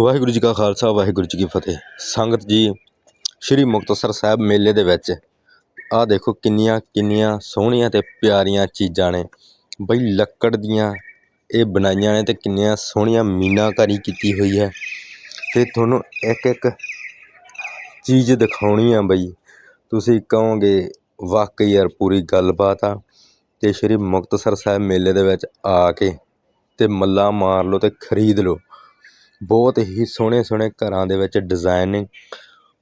ਵਾਹਿਗੁਰੂ ਜੀ ਕਾ ਖਾਲਸਾ, ਵਾਹਿਗੁਰੂ ਜੀ ਕੀ ਫਤਿਹ। ਸੰਗਤ ਜੀ, ਸ੍ਰੀ ਮੁਕਤਸਰ ਸਾਹਿਬ ਮੇਲੇ ਦੇ ਵਿੱਚ ਆਹ ਦੇਖੋ ਕਿੰਨੀਆਂ ਕਿੰਨੀਆਂ ਸੋਹਣੀਆਂ ਤੇ ਪਿਆਰੀਆਂ ਚੀਜ਼ਾਂ ਨੇ। ਬਈ ਲੱਕੜ ਦੀਆਂ ਇਹ ਬਣਾਈਆਂ ਨੇ ਤੇ ਕਿੰਨੀਆਂ ਸੋਹਣੀਆਂ ਮੀਨਾਕਾਰੀ ਕੀਤੀ ਹੋਈ ਹੈ। ਤੇ ਤੁਹਾਨੂੰ ਇੱਕ ਇੱਕ ਚੀਜ਼ ਦਿਖਾਉਣੀ ਆ ਬਈ। ਤੁਸੀਂ ਕਹੋਗੇ, ਵਾਕਈ ਯਾਰ ਪੂਰੀ ਗੱਲਬਾਤ ਆ। ਤੇ ਸ੍ਰੀ ਮੁਕਤਸਰ ਸਾਹਿਬ ਮੇਲੇ ਦੇ ਵਿੱਚ ਆ ਕੇ ਤੇ ਮੱਲਾ ਮਾਰ ਲਓ ਤੇ ਖਰੀਦ ਲਓ। ਬਹੁਤ ਹੀ ਸੋਹਣੇ ਸੋਹਣੇ ਘਰਾਂ ਦੇ ਵਿੱਚ ਡਿਜ਼ਾਈਨਿੰਗ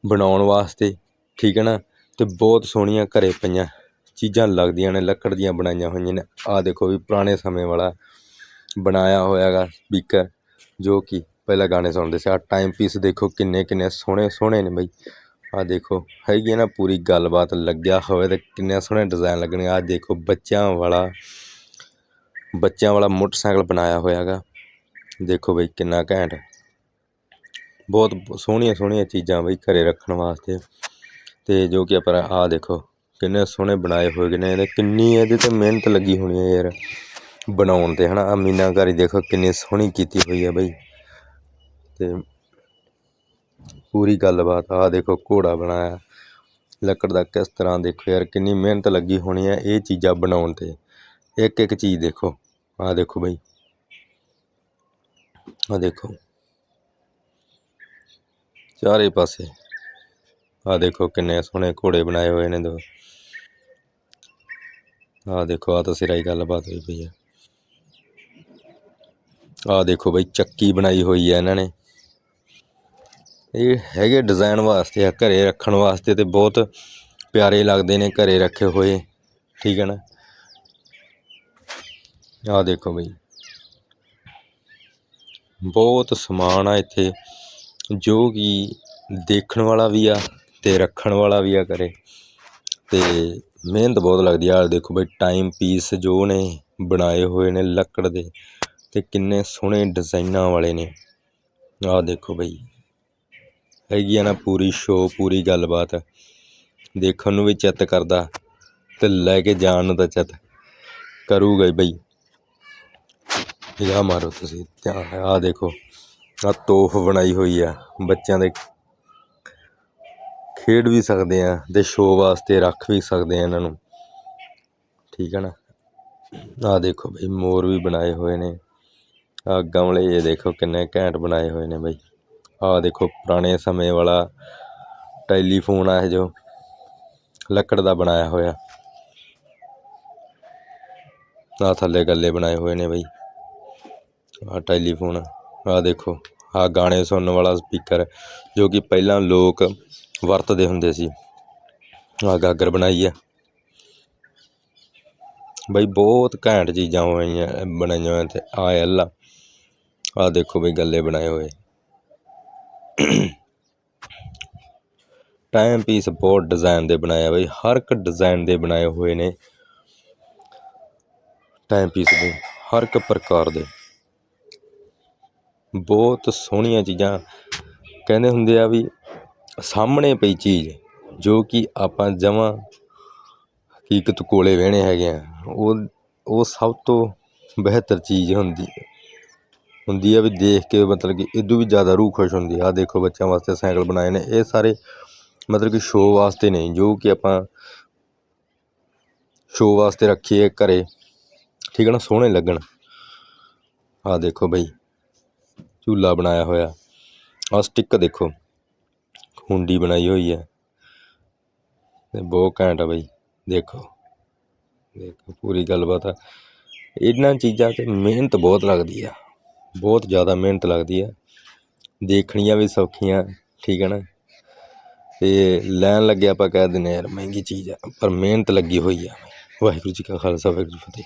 ਬਣਾਉਣ ਵਾਸਤੇ, ਠੀਕ ਹੈ ਨਾ? ਅਤੇ ਬਹੁਤ ਸੋਹਣੀਆਂ ਘਰ ਪਈਆਂ ਚੀਜ਼ਾਂ ਲੱਗਦੀਆਂ ਨੇ, ਲੱਕੜ ਦੀਆਂ ਬਣਾਈਆਂ ਹੋਈਆਂ ਨੇ। ਆਹ ਦੇਖੋ ਵੀ ਪੁਰਾਣੇ ਸਮੇਂ ਵਾਲਾ ਬਣਾਇਆ ਹੋਇਆ ਗਾ ਸਪੀਕਰ ਜੋ ਕਿ ਪਹਿਲਾਂ ਗਾਣੇ ਸੁਣਦੇ ਸੀ। ਆਹ ਟਾਈਮ ਪੀਸ ਦੇਖੋ ਕਿੰਨੇ ਕਿੰਨੇ ਸੋਹਣੇ ਸੋਹਣੇ ਨੇ ਬਈ। ਆਹ ਦੇਖੋ, ਹੈਗੀ ਹੈ ਨਾ ਪੂਰੀ ਗੱਲਬਾਤ, ਲੱਗਿਆ ਹੋਵੇ ਤੇ ਕਿੰਨੇ ਸੋਹਣੇ ਡਿਜ਼ਾਈਨ ਲੱਗਣੇ। ਆਹ ਦੇਖੋ ਬੱਚਿਆਂ ਵਾਲਾ ਬੱਚਿਆਂ ਵਾਲਾ ਮੋਟਰਸਾਈਕਲ ਬਣਾਇਆ ਹੋਇਆ ਹੋਇਆਗਾ। ਦੇਖੋ ਬਈ ਕਿੰਨਾ ਘੈਂਟ। ਬਹੁਤ ਸੋਹਣੀਆਂ ਸੋਹਣੀਆਂ ਚੀਜ਼ਾਂ ਬਈ ਘਰੇ ਰੱਖਣ ਵਾਸਤੇ। ਅਤੇ ਜੋ ਕਿ ਆਪਾਂ ਆਹ ਦੇਖੋ, ਕਿੰਨੇ ਸੋਹਣੇ ਬਣਾਏ ਹੋਏ ਨੇ ਇਹਦੇ, ਕਿੰਨੀ ਇਹਦੇ ਤੇ ਮਿਹਨਤ ਲੱਗੀ ਹੋਣੀ ਹੈ ਯਾਰ ਬਣਾਉਣ ਤੇ, ਹਨਾ। ਆਹ ਮੀਨਾਕਾਰੀ ਦੇਖੋ, ਕਿੰਨੀ ਸੋਹਣੀ ਕੀਤੀ ਹੋਈ ਹੈ ਬਈ। ਅਤੇ ਪੂਰੀ ਗੱਲਬਾਤ, ਆਹ ਦੇਖੋ, ਘੋੜਾ ਬਣਾਇਆ। ਲੱਕੜ ਦਾ ਕਿਸ ਤਰ੍ਹਾਂ ਦੇਖੋ ਯਾਰ, ਕਿੰਨੀ ਮਿਹਨਤ ਲੱਗੀ ਹੋਣੀ ਹੈ ਇਹ ਚੀਜ਼ਾਂ ਬਣਾਉਣ ਤੇ। ਇੱਕ ਇੱਕ ਚੀਜ਼ ਦੇਖੋ, ਆਹ ਦੇਖੋ ਬਈ। ਆਹ ਦੇਖੋ। ਚਾਰੇ ਪਾਸੇ। ਆਹ ਦੇਖੋ ਕਿੰਨੇ ਸੋਹਣੇ ਘੋੜੇ ਬਣਾਏ ਹੋਏ ਨੇ ਦੋ। ਆਹ ਦੇਖੋ, ਆਹ ਤਾਂ ਸਿਰਾਈ ਗੱਲਬਾਤ ਹੋਈ ਪਈ ਆ। ਆਹ ਦੇਖੋ ਬਈ, ਚੱਕੀ ਬਣਾਈ ਹੋਈ ਹੈ ਇਹਨਾਂ ਨੇ। ਇਹ ਹੈਗੇ ਡਿਜ਼ਾਈਨ ਵਾਸਤੇ ਆ, ਘਰੇ ਰੱਖਣ ਵਾਸਤੇ ਤੇ ਬਹੁਤ ਪਿਆਰੇ ਲੱਗਦੇ ਨੇ ਘਰੇ ਰੱਖੇ ਹੋਏ, ਠੀਕ ਹੈ ਨਾ? ਆਹ ਦੇਖੋ ਬਈ। ਬਹੁਤ ਸਮਾਨ ਆ ਇੱਥੇ। ਜੋ ਕਿ ਦੇਖਣ ਵਾਲਾ ਵੀ ਆ ਅਤੇ ਰੱਖਣ ਵਾਲਾ ਵੀ ਆ ਘਰੇ ਅਤੇ ਮਿਹਨਤ ਬਹੁਤ ਲੱਗਦੀ ਆ। ਆਹ ਦੇਖੋ ਬਈ ਟਾਈਮ ਪੀਸ ਜੋ ਨੇ ਬਣਾਏ ਹੋਏ ਨੇ ਲੱਕੜ ਦੇ ਅਤੇ ਕਿੰਨੇ ਸੋਹਣੇ ਡਿਜ਼ਾਇਨਾਂ ਵਾਲੇ ਨੇ। ਆਹ ਦੇਖੋ ਬਈ, ਹੈਗੀ ਆ ਨਾ ਪੂਰੀ ਸ਼ੋਅ ਪੂਰੀ ਗੱਲਬਾਤ। ਦੇਖਣ ਨੂੰ ਵੀ ਚਿੱਤ ਕਰਦਾ ਅਤੇ ਲੈ ਕੇ ਜਾਣ ਨੂੰ ਤਾਂ ਚਿੱਤ ਕਰੂਗਾ ਹੀ ਬਈ। ਨਿਗਾਹ ਮਾਰੋ ਤੁਸੀਂ, ਧਿਆਨ ਆਹ ਦੇਖੋ। ਆਹ ਤੋਫ ਬਣਾਈ ਹੋਈ ਆ, ਬੱਚਿਆਂ ਦੇ ਖੇਡ ਵੀ ਸਕਦੇ ਆ ਤੇ ਸ਼ੋਅ ਵਾਸਤੇ ਰੱਖ ਵੀ ਸਕਦੇ ਆ ਇਹਨਾਂ ਨੂੰ। ਠੀਕ ਹੈ ਨਾ? ਆਹ ਦੇਖੋ ਬਈ, ਮੋਰ ਵੀ ਬਣਾਏ ਹੋਏ ਨੇ। ਆਹ ਗਮਲੇ, ਇਹ ਦੇਖੋ ਕਿੰਨੇ ਘੈਂਟ ਬਣਾਏ ਹੋਏ ਨੇ ਬਈ। ਆਹ ਦੇਖੋ ਪੁਰਾਣੇ ਸਮੇਂ ਵਾਲਾ ਟੈਲੀਫੋਨ ਆ ਇਹ ਜੋ, ਲੱਕੜ ਦਾ ਬਣਾਇਆ ਹੋਇਆ। ਆਹ ਥੱਲੇ ਗੱਲੇ ਬਣਾਏ ਹੋਏ ਨੇ ਬਈ। ਆਹ ਟੈਲੀਫੋਨ। ਆਹ ਦੇਖੋ, ਆਹ ਗਾਣੇ ਸੁਣਨ ਵਾਲਾ ਸਪੀਕਰ ਜੋ ਕਿ ਪਹਿਲਾਂ ਲੋਕ ਵਰਤਦੇ ਹੁੰਦੇ ਸੀ। ਆਹ ਗਾਗਰ ਬਣਾਈ ਹੈ ਬਈ ਬਹੁਤ ਘੈਂਟ ਚੀਜ਼ਾਂ ਹੋਈਆਂ, ਬਣਾਈਆਂ ਹੋਈਆਂ ਤੇ ਆ ਐਲ ਆ। ਆਹ ਦੇਖੋ ਬਈ ਗੱਲੇ ਬਣਾਏ ਹੋਏ। ਟਾਈਮ ਪੀਸ ਬਹੁਤ ਡਿਜ਼ਾਈਨ ਦੇ ਬਣਾਏ ਬਈ, ਹਰ ਇੱਕ ਡਿਜ਼ਾਈਨ ਦੇ ਬਣਾਏ ਹੋਏ ਨੇ। ਟਾਈਮ ਪੀਸ ਦੇ ਹਰ ਇੱਕ ਪ੍ਰਕਾਰ ਦੇ। ਬਹੁਤ ਸੋਹਣੀਆਂ ਚੀਜ਼ਾਂ ਕਹਿੰਦੇ ਹੁੰਦੇ ਆ ਵੀ ਸਾਹਮਣੇ ਪਈ ਚੀਜ਼ ਜੋ ਕਿ ਆਪਾਂ ਜਮਾਂ ਹਕੀਕਤ ਕੋਲੇ ਵਹਿਣੇ ਹੈਗੇ ਆ, ਉਹ ਉਹ ਸਭ ਤੋਂ ਬਿਹਤਰ ਚੀਜ਼ ਹੁੰਦੀ ਹੁੰਦੀ ਆ ਵੀ ਦੇਖ ਕੇ ਮਤਲਬ ਕਿ ਇਦੋਂ ਵੀ ਜ਼ਿਆਦਾ ਰੂਹ ਖੁਸ਼ ਹੁੰਦੀ ਆ। ਦੇਖੋ ਬੱਚਿਆਂ ਵਾਸਤੇ ਸਾਈਕਲ ਬਣਾਏ ਨੇ, ਇਹ ਸਾਰੇ ਮਤਲਬ ਕਿ ਸ਼ੋਅ ਵਾਸਤੇ ਨਹੀਂ ਜੋ ਕਿ ਆਪਾਂ ਸ਼ੋਅ ਵਾਸਤੇ ਰੱਖੀਏ ਘਰੇ, ਠੀਕ ਹੈ ਨਾ, ਸੋਹਣੇ ਲੱਗਣ। ਆਹ ਦੇਖੋ ਬਈ। ਝੂਲਾ ਬਣਾਇਆ ਹੋਇਆ। ਆਹ ਸਟਿੱਕ ਦੇਖੋ। ਹੁੰਡੀ ਬਣਾਈ ਹੋਈ ਹੈ। ਤੇ ਬਹੁਤ ਘੈਂਟ ਆ ਬਈ। ਦੇਖੋ। ਦੇਖੋ, ਪੂਰੀ ਗੱਲਬਾਤ ਆ। ਇਹਨਾਂ ਚੀਜ਼ਾਂ ਤੇ ਮਿਹਨਤ ਬਹੁਤ ਲੱਗਦੀ ਆ। ਬਹੁਤ ਜ਼ਿਆਦਾ ਮਿਹਨਤ ਲੱਗਦੀ ਆ। ਦੇਖਣੀਆਂ ਵੀ ਸੌਖੀਆਂ, ਠੀਕ ਹੈ ਨਾ? ਤੇ ਲੈਣ ਲੱਗੇ ਆਪਾਂ ਕਹਿ ਦਿੰਦੇ ਯਾਰ ਮਹਿੰਗੀ ਚੀਜ਼ ਆ, ਪਰ ਮਿਹਨਤ ਲੱਗੀ ਹੋਈ ਆ। ਵਾਹਿਗੁਰੂ ਜੀ ਕਾ ਖਾਲਸਾ, ਵਾਹਿਗੁਰੂ ਜੀ ਫਤਿਹ।